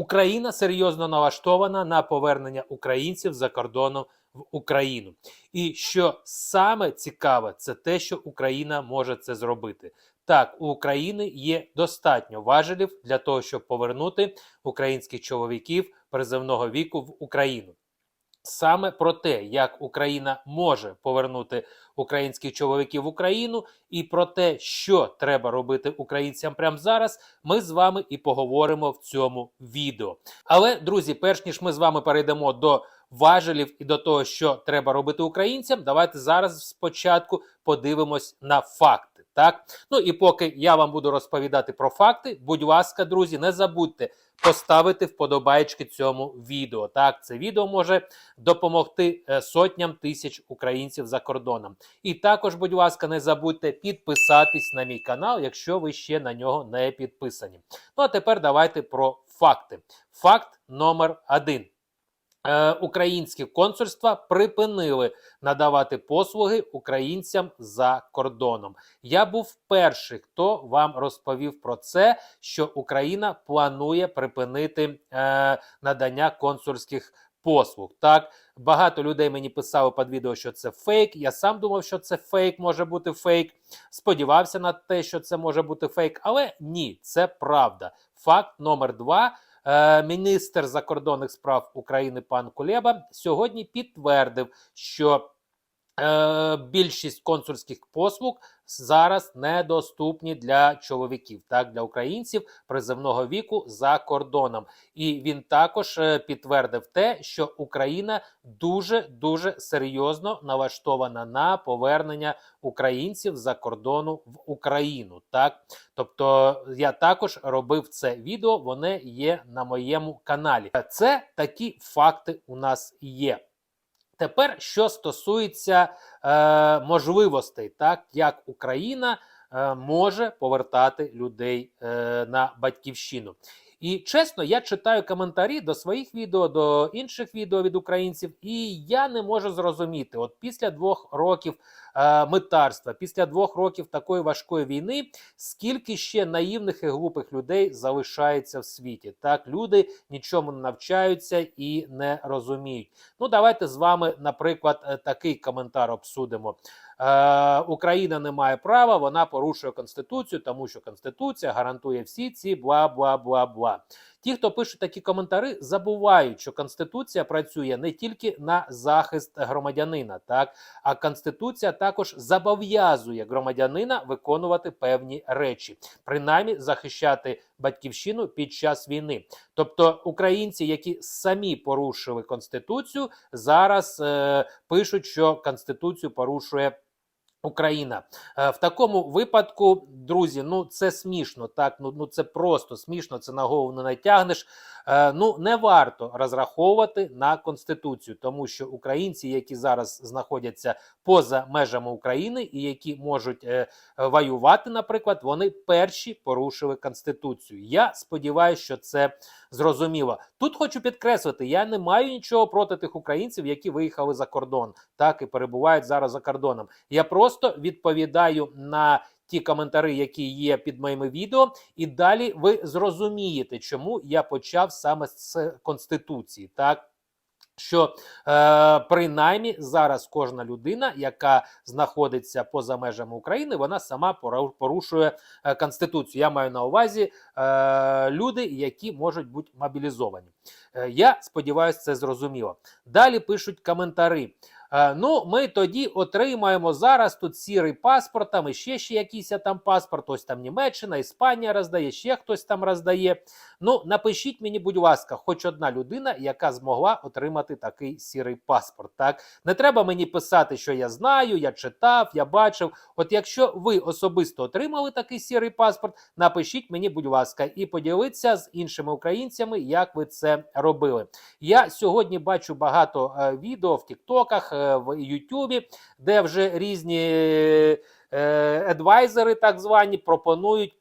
Україна серйозно налаштована на повернення українців за кордоном в Україну. І що саме цікаве, це те, що Україна може це зробити. Так, у України є достатньо важелів для того, щоб повернути українських чоловіків приземного віку в Україну. Саме про те, як Україна може повернути українських чоловіків в Україну, і про те, що треба робити українцям прямо зараз, ми з вами і поговоримо в цьому відео. Але, друзі, перш ніж ми з вами перейдемо до важелів і до того, що треба робити українцям, давайте зараз спочатку подивимось на факти. Так, ну і поки я вам буду розповідати про факти, будь ласка, друзі, не забудьте поставити вподобайки цьому відео. Так, це відео може допомогти е, сотням тисяч українців за кордоном. І також, будь ласка, не забудьте підписатись на мій канал, якщо ви ще на нього не підписані. Ну а тепер давайте про факти. Факт номер один. Е, Українські консульства припинили надавати послуги українцям за кордоном. Я був перший, хто вам розповів про це, що Україна планує припинити е, надання консульських послуг. Так, багато людей мені писали під відео, що це фейк. Я сам думав, що це фейк, може бути фейк. Сподівався на те, що це може бути фейк, але ні, це правда. Факт номер два. Е, Міністр закордонних справ України пан Кулеба сьогодні підтвердив, що е, більшість консульських послуг зараз недоступні для чоловіків, так для українців приземного віку за кордоном. І він також е, підтвердив те, що Україна дуже дуже серйозно налаштована на повернення українців за кордону в Україну. Так, тобто я також робив це відео, вони є на моєму каналі. Це такі факти у нас є. Тепер, що стосується е, можливостей, так як Україна е, може повертати людей е, на батьківщину. І чесно, я читаю коментарі до своїх відео, до інших відео від українців, і я не можу зрозуміти, от після двох років е, митарства, після двох років такої важкої війни, скільки ще наївних і глупих людей залишається в світі. Так, люди нічому не навчаються і не розуміють. Ну, давайте з вами, наприклад, е, такий коментар обсудимо. Е, Україна не має права, вона порушує конституцію, тому що конституція гарантує всі ці бла бла бла бла. Ті, хто пишуть такі коментари, забувають, що конституція працює не тільки на захист громадянина, так а конституція також зобов'язує громадянина виконувати певні речі, принаймні захищати батьківщину під час війни. Тобто українці, які самі порушили конституцію, зараз е, пишуть, що конституцію порушує. Україна Е, в такому випадку, друзі, ну це смішно. Так, ну ну це просто смішно. Це на голову не натягнеш. Е, Ну не варто розраховувати на конституцію, тому що українці, які зараз знаходяться поза межами України і які можуть е, воювати, наприклад, вони перші порушили конституцію. Я сподіваюся, що це зрозуміло. Тут хочу підкреслити: я не маю нічого проти тих українців, які виїхали за кордон, так і перебувають зараз за кордоном. Я просто відповідаю на ті коментари, які є під моїми відео, і далі ви зрозумієте, чому я почав саме з конституції. Так. Що е, принаймні зараз кожна людина, яка знаходиться поза межами України, вона сама порушує е, конституцію. Я маю на увазі е, люди, які можуть бути мобілізовані. Е, я сподіваюся, це зрозуміло. Далі пишуть коментарі. Е, ну, ми тоді отримаємо зараз тут сірий паспорт, там і ще ще якийсь там паспорт. Ось там Німеччина, Іспанія роздає, ще хтось там роздає. Ну, напишіть мені, будь ласка, хоч одна людина, яка змогла отримати такий сірий паспорт. Так не треба мені писати, що я знаю, я читав, я бачив. От якщо ви особисто отримали такий сірий паспорт, напишіть мені, будь ласка, і поділіться з іншими українцями, як ви це робили. Я сьогодні бачу багато е, відео в Тіктоках, е, в Ютубі, де вже різні адвайзери, едвайзери, так звані, пропонують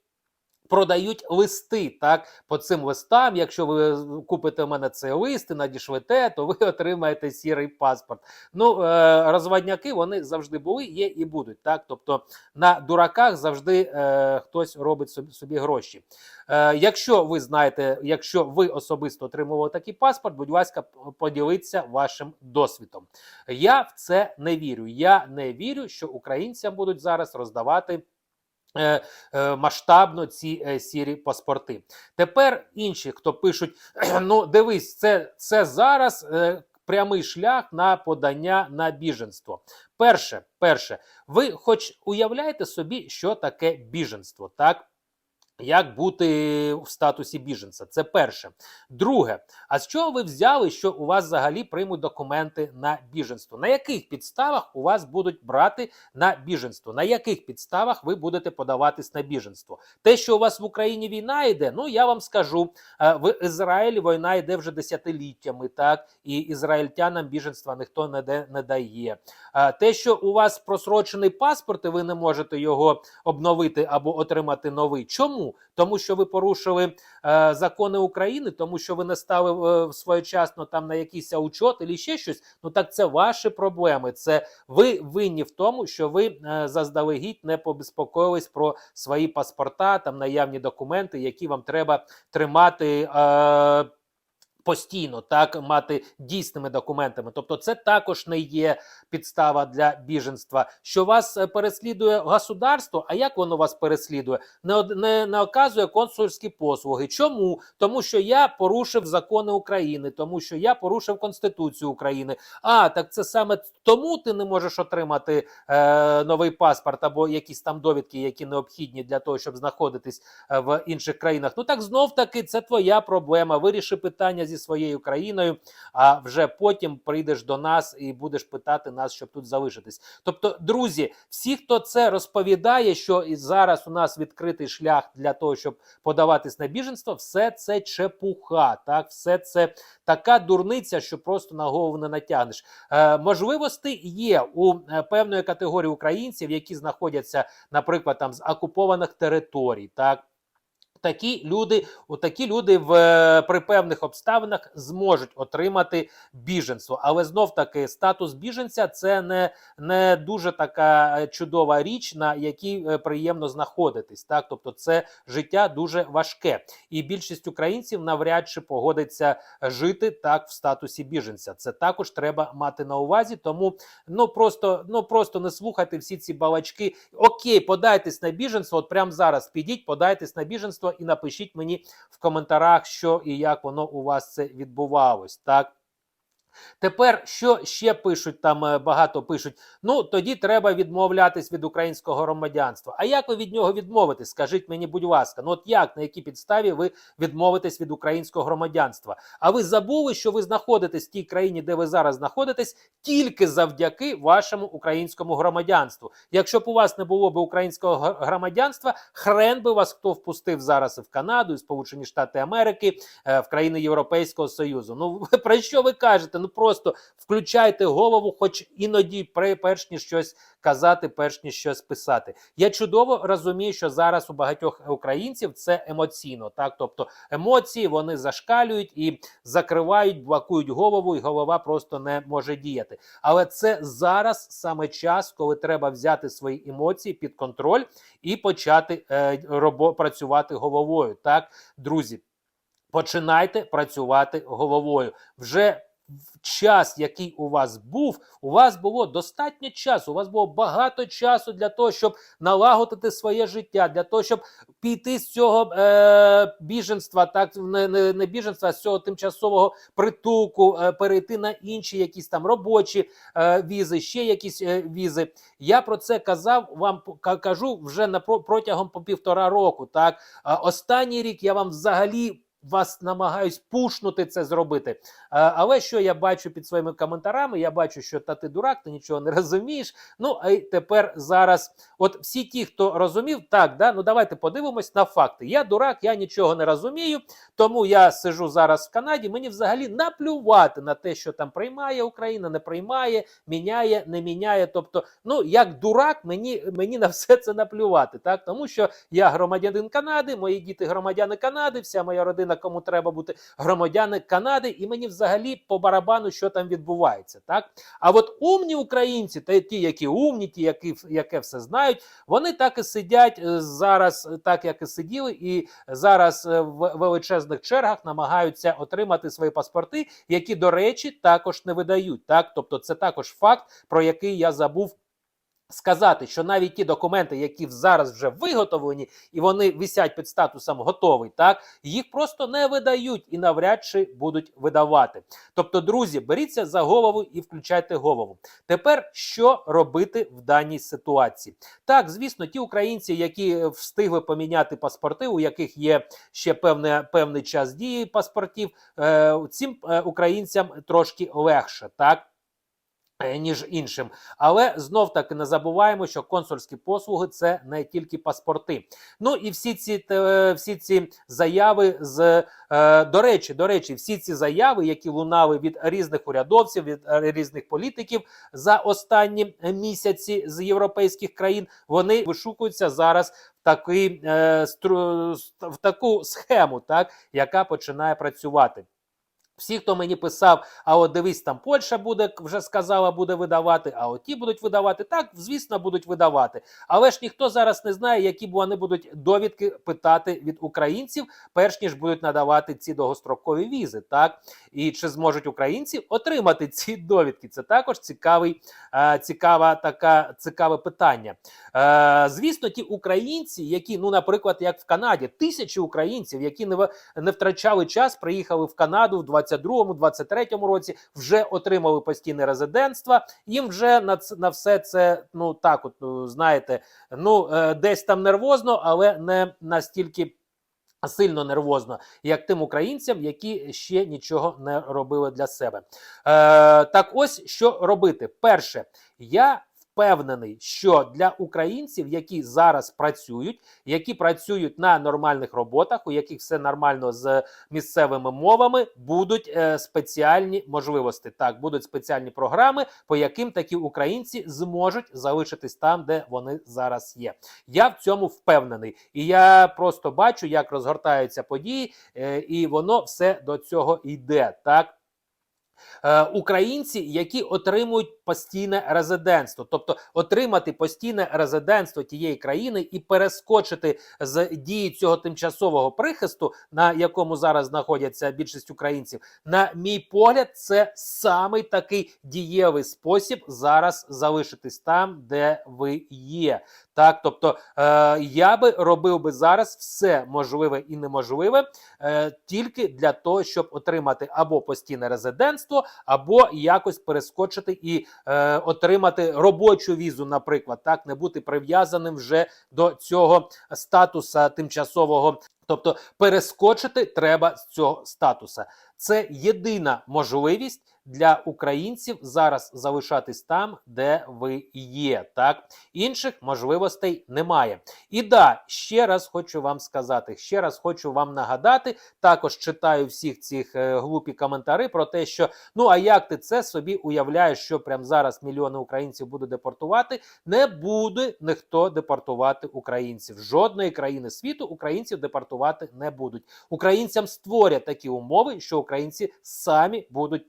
Продають листи так по цим листам. Якщо ви купите в мене цей лист і надішлете, то ви отримаєте сірий паспорт. Ну е, розводняки вони завжди були, є і будуть. Так, тобто на дураках завжди е, хтось робить собі, собі гроші. Е, якщо ви знаєте, якщо ви особисто отримували такий паспорт, будь ласка, поділіться вашим досвідом. Я в це не вірю. Я не вірю, що українцям будуть зараз роздавати. Е, е, Масштабно ці е, сірі паспорти. Тепер інші, хто пишуть: ну дивись, це, це зараз прямий шлях на подання на біженство. Перше, перше, ви хоч уявляєте собі, що таке біженство, так? Як бути в статусі біженця? Це перше. Друге, а з чого ви взяли, що у вас взагалі приймуть документи на біженство? На яких підставах у вас будуть брати на біженство? На яких підставах ви будете подаватись на біженство? Те, що у вас в Україні війна йде, ну я вам скажу, е, в Ізраїлі війна йде вже десятиліттями, так і ізраїльтянам біженства ніхто не, де, не дає. Е, Те, що у вас просрочений паспорт, і ви не можете його обновити або отримати новий. Чому? Тому що ви порушили е, закони України, тому що ви не стали е, своєчасно там на якийсь учот і ще щось. Ну так це ваші проблеми. Це ви винні в тому, що ви е, заздалегідь не побезпокоїлись про свої паспорта, там наявні документи, які вам треба тримати. Е, Постійно так мати дійсними документами, тобто це також не є підстава для біженства. Що вас е, переслідує государство, а як воно вас переслідує? Не, не, не оказує консульські послуги. Чому? Тому що я порушив закони України, тому що я порушив Конституцію України. А так це саме тому ти не можеш отримати е, новий паспорт або якісь там довідки, які необхідні для того, щоб знаходитись е, в інших країнах. Ну так знов таки це твоя проблема. Виріши питання зі своєю країною, а вже потім прийдеш до нас і будеш питати нас, щоб тут залишитись. Тобто, друзі, всі, хто це розповідає, що і зараз у нас відкритий шлях для того, щоб подаватись на біженство, все це чепуха. Так, все це така дурниця, що просто на голову не натягнеш. Е, можливості є у е, певної категорії українців, які знаходяться, наприклад, там з окупованих територій, так. Такі люди, такі люди в е, при певних обставинах зможуть отримати біженство, але знов таки статус біженця це не, не дуже така е, чудова річ, на якій е, приємно знаходитись. Так, тобто, це життя дуже важке, і більшість українців навряд чи погодиться жити так в статусі біженця. Це також треба мати на увазі. Тому ну просто ну просто не слухайте всі ці балачки. Окей, подайтесь на біженство. От прямо зараз підіть, подайтесь на біженство і напишіть мені в коментарях, що і як воно у вас це відбувалось. Так. Тепер що ще пишуть там е, багато пишуть: ну тоді треба відмовлятись від українського громадянства. А як ви від нього відмовитесь? Скажіть мені, будь ласка, ну от як на якій підставі ви відмовитесь від українського громадянства? А ви забули, що ви знаходитесь в тій країні, де ви зараз знаходитесь, тільки завдяки вашому українському громадянству. Якщо б у вас не було б українського громадянства, хрен би вас хто впустив зараз в Канаду, і Сполучені Штати Америки, е, в країни Європейського Союзу. Ну про що ви кажете? Ну просто включайте голову, хоч іноді перш ніж щось казати, перш ніж щось писати. Я чудово розумію, що зараз у багатьох українців це емоційно, так тобто емоції вони зашкалюють і закривають, блокують голову, і голова просто не може діяти. Але це зараз саме час, коли треба взяти свої емоції під контроль і почати е, робо, працювати головою. Так, друзі, починайте працювати головою. Вже час, який у вас був, у вас було достатньо часу. У вас було багато часу для того, щоб налагодити своє життя, для того, щоб піти з цього е, біженства, так не, не, не біженства, а з цього тимчасового притулку, е, перейти на інші якісь там робочі е, візи, ще якісь е, візи. Я про це казав вам ка- кажу вже на протягом по півтора року. Так, останній рік я вам взагалі вас намагаюсь пушнути це зробити. А, але що я бачу під своїми коментарами? Я бачу, що та ти дурак, ти нічого не розумієш. Ну а й тепер зараз, от всі ті, хто розумів, так да, ну давайте подивимось на факти. Я дурак, я нічого не розумію, тому я сижу зараз в Канаді. Мені взагалі наплювати на те, що там приймає Україна, не приймає, міняє, не міняє. Тобто, ну як дурак, мені мені на все це наплювати, так тому що я громадянин Канади, мої діти громадяни Канади, вся моя родина, кому треба бути громадяни Канади, і мені взагалі по барабану, що там відбувається, так. А от умні українці, та ті, які умні, ті, які яке все знають, вони так і сидять е, зараз, е, так як і сиділи, і зараз е, в величезних чергах намагаються отримати свої паспорти, які, до речі, також не видають. Так, тобто, це також факт, про який я забув. Сказати, що навіть ті документи, які зараз вже виготовлені, і вони висять під статусом готовий, так їх просто не видають і навряд чи будуть видавати. Тобто, друзі, беріться за голову і включайте голову. Тепер що робити в даній ситуації? Так, звісно, ті українці, які е, встигли поміняти паспорти, у яких є ще певне, певний час дії паспортів, е, цим е, українцям трошки легше, так. Е, ніж іншим, але знов таки не забуваємо, що консульські послуги це не тільки паспорти. Ну і всі ці е, всі ці заяви з е, до речі, до речі, всі ці заяви, які лунали від різних урядовців, від різних політиків за останні місяці з європейських країн, вони вишукуються зараз в такий в таку схему, так яка починає працювати. Всі, хто мені писав, а от дивись, там Польща буде вже сказала, буде видавати, а от ті будуть видавати. Так, звісно, будуть видавати. Але ж ніхто зараз не знає, які вони будуть довідки питати від українців, перш ніж будуть надавати ці довгострокові візи. Так і чи зможуть українці отримати ці довідки? Це також цікавий, е, цікава така цікаве питання. Е, звісно, ті українці, які, ну, наприклад, як в Канаді, тисячі українців, які не не втрачали час, приїхали в Канаду в 20 22-23 році вже отримали постійне резидентство. Їм вже на на все це, ну так, от ну, знаєте, ну е, десь там нервозно, але не настільки. Сильно нервозно, як тим українцям, які ще нічого не робили для себе. Е, Так, ось що робити. Перше, я впевнений, що для українців, які зараз працюють, які працюють на нормальних роботах, у яких все нормально з місцевими мовами, будуть е, спеціальні можливості. Так, будуть спеціальні програми, по яким такі українці зможуть залишитись там, де вони зараз є. Я в цьому впевнений, і я просто бачу, як розгортаються події, е, і воно все до цього йде так. Е, українці, які отримують постійне резидентство, тобто отримати постійне резидентство тієї країни і перескочити з дії цього тимчасового прихисту, на якому зараз знаходяться більшість українців, на мій погляд, це самий такий дієвий спосіб зараз залишитись там, де ви є. Так, тобто е, я би робив би зараз все можливе і неможливе е, тільки для того, щоб отримати або постійне резидентство, або якось перескочити і е, отримати робочу візу, наприклад, так не бути прив'язаним вже до цього статуса тимчасового. Тобто перескочити треба з цього статуса. Це єдина можливість для українців зараз залишатись там, де ви є. Так інших можливостей немає. І да, ще раз хочу вам сказати, ще раз хочу вам нагадати. Також читаю всіх цих е, глупі коментари про те, що ну а як ти це собі уявляєш, що прямо зараз мільйони українців буде депортувати? Не буде ніхто депортувати українців. Жодної країни світу українців депортувати не будуть. Українцям створять такі умови, що українці самі будуть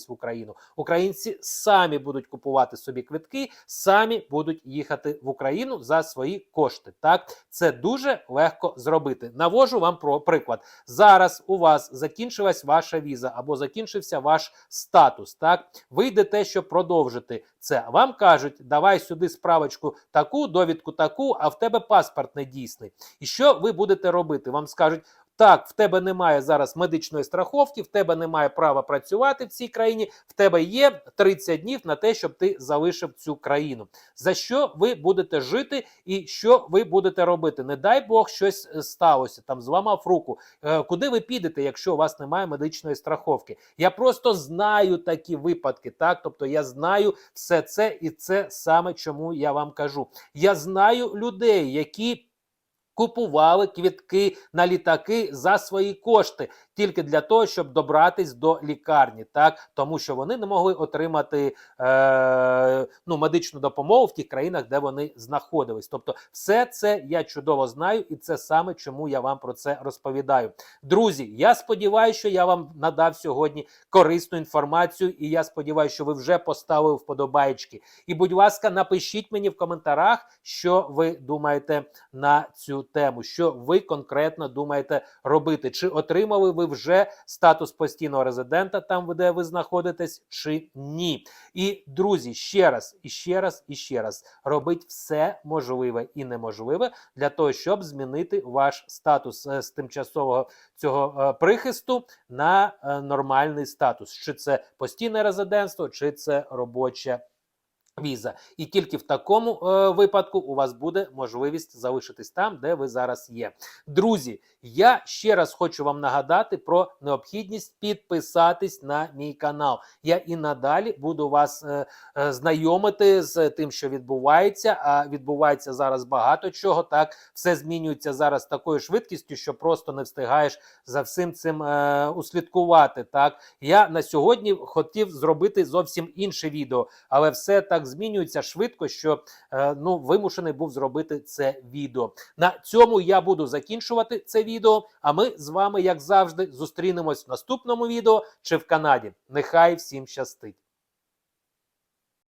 повертатись в Україну. Українці самі будуть купувати собі квитки, самі будуть їхати в Україну за свої кошти. Так це дуже легко зробити. Навожу вам про приклад. Зараз у вас закінчилась ваша віза або закінчився ваш статус. Так, ви йдете, щоб продовжити це. Вам кажуть, давай сюди справочку таку, довідку таку, а в тебе паспорт не дійсний. І що ви будете робити? Вам скажуть Так, в тебе немає зараз медичної страховки, в тебе немає права працювати в цій країні. В тебе є 30 днів на те, щоб ти залишив цю країну. За що ви будете жити і що ви будете робити? Не дай Бог щось е, сталося, там зламав руку. Е, Куди ви підете, якщо у вас немає медичної страховки? Я просто знаю такі випадки, так тобто я знаю все це, і це саме чому я вам кажу. Я знаю людей, які. Купували квітки на літаки за свої кошти тільки для того, щоб добратись до лікарні, так тому що вони не могли отримати е, ну, медичну допомогу в тих країнах, де вони знаходились. Тобто, все це я чудово знаю, і це саме чому я вам про це розповідаю. Друзі, я сподіваюся, що я вам надав сьогодні корисну інформацію, і я сподіваюся, що ви вже поставили вподобайки. І, будь ласка, напишіть мені в коментарях, що ви думаєте на цю тему, що ви конкретно думаєте робити. Чи отримали ви вже статус постійного резидента там, де ви знаходитесь, чи ні? І друзі, ще раз, і ще раз, і ще раз робіть все можливе і неможливе для того, щоб змінити ваш статус е, з тимчасового цього е, прихисту на е, нормальний статус. Чи це постійне резидентство, чи це робоча віза. І тільки в такому е, випадку у вас буде можливість залишитись там, де ви зараз є. Друзі, я ще раз хочу вам нагадати про необхідність підписатись на мій канал. Я і надалі буду вас е, е, знайомити з тим, що відбувається. А відбувається зараз багато чого. Так, все змінюється зараз такою швидкістю, що просто не встигаєш за всім цим е, услідкувати. Так, я на сьогодні хотів зробити зовсім інше відео, але все так змінюється швидко, що е, ну вимушений був зробити це відео. На цьому я буду закінчувати це відео. А ми з вами, як завжди, зустрінемось в наступному відео чи в Канаді. Нехай всім щастить!